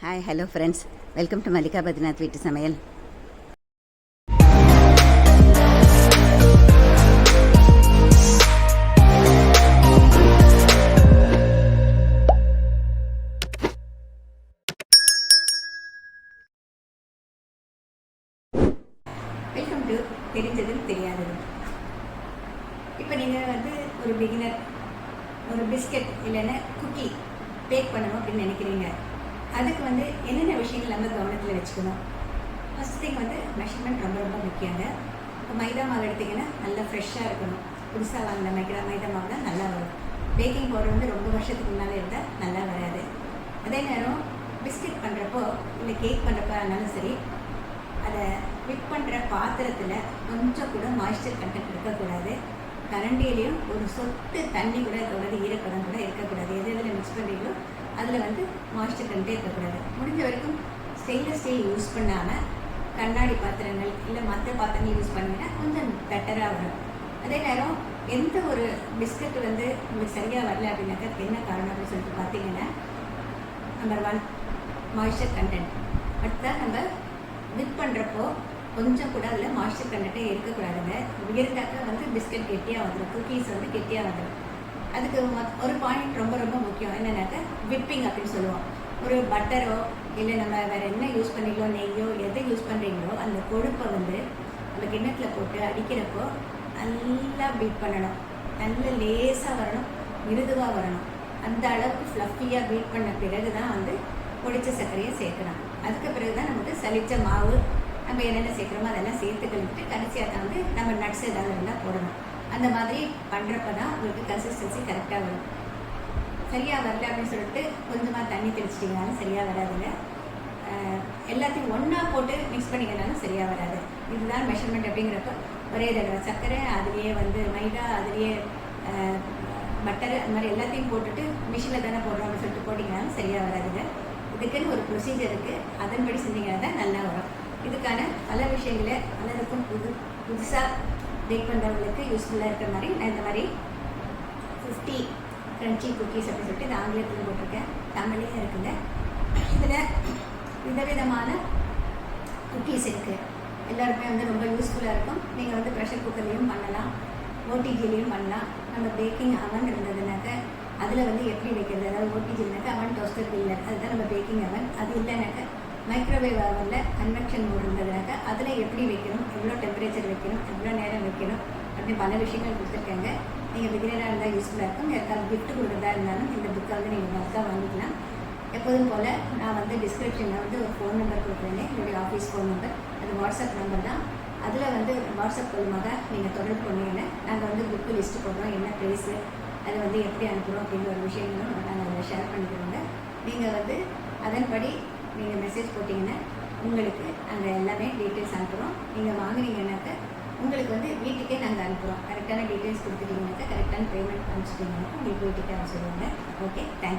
Hi hello friends welcome to Mallika Badrinath வீட்டு சமையல் welcome to தெரிஞ்சதும் தெரியாதது இப்போ நீங்கள் வந்து ஒரு பிகினர் ஒரு பிஸ்கட் இல்லைன்னா குக்கி பேக் பண்ணணும் அப்படின்னு நினைக்கிறீங்க. அதுக்கு வந்து என்னென்ன விஷயங்கள் நம்ம கவனத்தில் வச்சுக்கணும்? ஃபஸ்ட் திங் வந்து மெஷர்மெண்ட் ரொம்ப ரொம்ப முக்கியங்க. இப்போ மைதா மாவு எடுத்திங்கன்னா நல்லா ஃப்ரெஷ்ஷாக இருக்கணும். புதுசாக வாங்கின மைக்ரா மைதா மாவு தான் நல்லா வரும். பேக்கிங் பவுடர் வந்து ரொம்ப வருஷத்துக்கு முன்னாலே இருந்தால் நல்லா வராது. அதே நேரம் பிஸ்கட் பண்ணுறப்போ இல்லை கேக் பண்ணுறப்போ ஆனாலும் சரி அதை விக் பண்ணுற பாத்திரத்தில் கொஞ்சம் கூட மாய்ஸ்சர் கண்டென்ட் இருக்கக்கூடாது. கரண்டியிலையும் ஒரு சொட்டு தண்ணி கூட இதோட ஈரப்பதம் கூட இருக்கக்கூடாது. எது எதில் மிக்ஸ் பண்ணுறீங்களோ அதில் வந்து மாய்ஸ்டர் கண்டே இருக்கக்கூடாது முடிஞ்ச வரைக்கும் ஸ்டெயின்லெஸ் ஸ்டீல் யூஸ் பண்ணாமல் கண்ணாடி பாத்திரங்கள் இல்லை மற்ற பாத்திரங்கள் யூஸ் பண்ணிங்கன்னா கொஞ்சம் பெட்டராக வரும். அதே நேரம் எந்த ஒரு பிஸ்கட் வந்து உங்களுக்கு சரியாக வரல அப்படின்னாக்கா என்ன காரணம் அப்படின்னு சொல்லிட்டு பார்த்தீங்கன்னா நம்பர் ஒன் மாய்ஸ்டர் கண்டென்ட் அடுத்ததான் நம்ம வித் பண்ணுறப்போ கொஞ்சம் கூட அதில் மாய்ஸ்டர் கண்டென்ட்டே இருக்கக்கூடாதுங்க. இருந்தாக்கா வந்து பிஸ்கட் கெட்டியாக வந்துடும் குக்கீஸ் வந்து கெட்டியாக வந்துடும் அதுக்கு மத்- ஒரு பாயிண்ட் ரொம்ப ரொம்ப முக்கியம். என்னென்னாக்கா விப்பிங் அப்படின்னு சொல்லுவோம். ஒரு பட்டரோ இல்லை நம்ம வேறு என்ன யூஸ் பண்ணீங்களோ நெய்யோ எதை யூஸ் பண்ணுறீங்களோ அந்த கொழுப்பை வந்து அந்த கிண்ணத்தில் போட்டு அடிக்கிறப்போ நல்லா பீட் பண்ணணும். நல்ல லேசாக வரணும் மிருதுவாக வரணும். அந்த அளவுக்கு ஃப்ளஃபியாக பீட் பண்ண பிறகு தான் வந்து பொடிச்ச சர்க்கரையை சேர்க்கலாம். அதுக்கு பிறகு தான் நமக்கு சளிச்ச மாவு நம்ம என்னென்ன சேர்க்குறோமோ அதெல்லாம் சேர்த்து கழிவிட்டு கடைசியாக தான் வந்து நம்ம நட்ஸ் ஏதாவது இருந்தால் போடணும். அந்த மாதிரி பண்ணுறப்ப தான் உங்களுக்கு கன்சிஸ்டன்சி கரெக்டாக வரும். சரியாக வரல அப்படின்னு சொல்லிட்டு கொஞ்சமாக தண்ணி தெளிச்சிட்டிங்கனாலும் சரியாக வராதுங்க. எல்லாத்தையும் ஒன்றா போட்டு மிக்ஸ் பண்ணிங்கனாலும் சரியாக வராது. இதுதான் மெஷர்மெண்ட் அப்படிங்கிறப்ப ஒரே தடவை சர்க்கரை அதுலேயே வந்து மைதா அதுலேயே பட்டர் அந்த மாதிரி எல்லாத்தையும் போட்டுட்டு மிஷினில் தானே போடுறோம் அப்படின்னு சொல்லிட்டு போட்டிங்கனாலும் சரியாக வராதுங்க. இதுக்குன்னு ஒரு ப்ரொசீஜர் இருக்குது அதன்படி செஞ்சீங்கன்னா தான் நல்லா வரும். இதுக்கான பல விஷயங்களை பலருக்கும் புது புதுசாக பேக் பண்ணுறவங்களுக்கு யூஸ்ஃபுல்லாக இருக்கிற மாதிரி நான் இந்த மாதிரி ஃபிஃப்டி க்ரன்ச்சி குக்கீஸ் அப்படின்னு சொல்லிட்டு இது ஆங்கிலத்தில் போட்டிருக்கேன். தமிழ்லேயும் இருக்குங்க. இதில் விதவிதமான குக்கீஸ் இருக்குது எல்லாருக்குமே வந்து ரொம்ப யூஸ்ஃபுல்லாக இருக்கும். நீங்கள் வந்து ப்ரெஷர் குக்கர்லேயும் பண்ணலாம். ஓடிஜிலையும் பண்ணலாம். நம்ம பேக்கிங் அவன் இருந்ததுனாக்க அதில் வந்து எப்படி வைக்கிறது? அதாவது ஓடிஜினாக்க அவன் டோஸ்டர் இல்லை அதுதான் நம்ம பேக்கிங் அவன் அது இல்லைனாக்க மைக்ரோவேவ் ஓவனில் கன்வெக்ஷன் மோட் இருந்ததுனாக்க அதில் எப்படி வைக்கணும் எவ்வளோ டெம்பரேச்சர் வைக்கணும் எவ்வளோ நேரம் வைக்கணும் அப்படி பல விஷயங்கள் கொடுத்துருக்காங்க. நீங்கள் பிகினராக இருந்தால் யூஸ்ஃபுல்லாக இருக்கும். யாருக்காவது கிஃப்ட் கொடுக்குறதா இருந்தாலும் இந்த புக்கை வந்து நீங்கள் பஸ்ஸாக வாங்கிக்கலாம். எப்போதும் போல் நான் வந்து டிஸ்கிரிப்ஷனில் வந்து ஒரு ஃபோன் நம்பர் கொடுக்குறேன் என்னுடைய ஆஃபீஸ் ஃபோன் நம்பர் அது வாட்ஸ்அப் நம்பர் தான். அதில் வந்து வாட்ஸ்அப் மூலமாக நீங்கள் தொடர்பு பண்ணீங்கன்னா நாங்கள் வந்து புக்கு லிஸ்ட்டு போடுறோம் என்ன ப்ரைஸு அது வந்து எப்படி அனுப்புகிறோம் அப்படிங்கிற ஒரு விஷயங்களும் நாங்கள் அதில் ஷேர் பண்ணிக்கிறோங்க. நீங்கள் வந்து அதன்படி நீங்கள் மெசேஜ் போட்டிங்கன்னா உங்களுக்கு நாங்கள் எல்லாமே டீட்டெயில்ஸ் அனுப்புகிறோம் நீங்கள் வாங்குனீங்கன்னாக்க உங்களுக்கு வந்து வீட்டுக்கே நாங்கள் அனுப்புகிறோம் கரெக்டான டீட்டெயில்ஸ் கொடுத்துட்டீங்கன்னாக்கா கரெக்டான பேமெண்ட் அனுப்பிச்சிட்டிங்கன்னாக்கா உங்களுக்கு வீட்டுக்கே அனுப்பிச்சிடுவாங்க. Okay thank you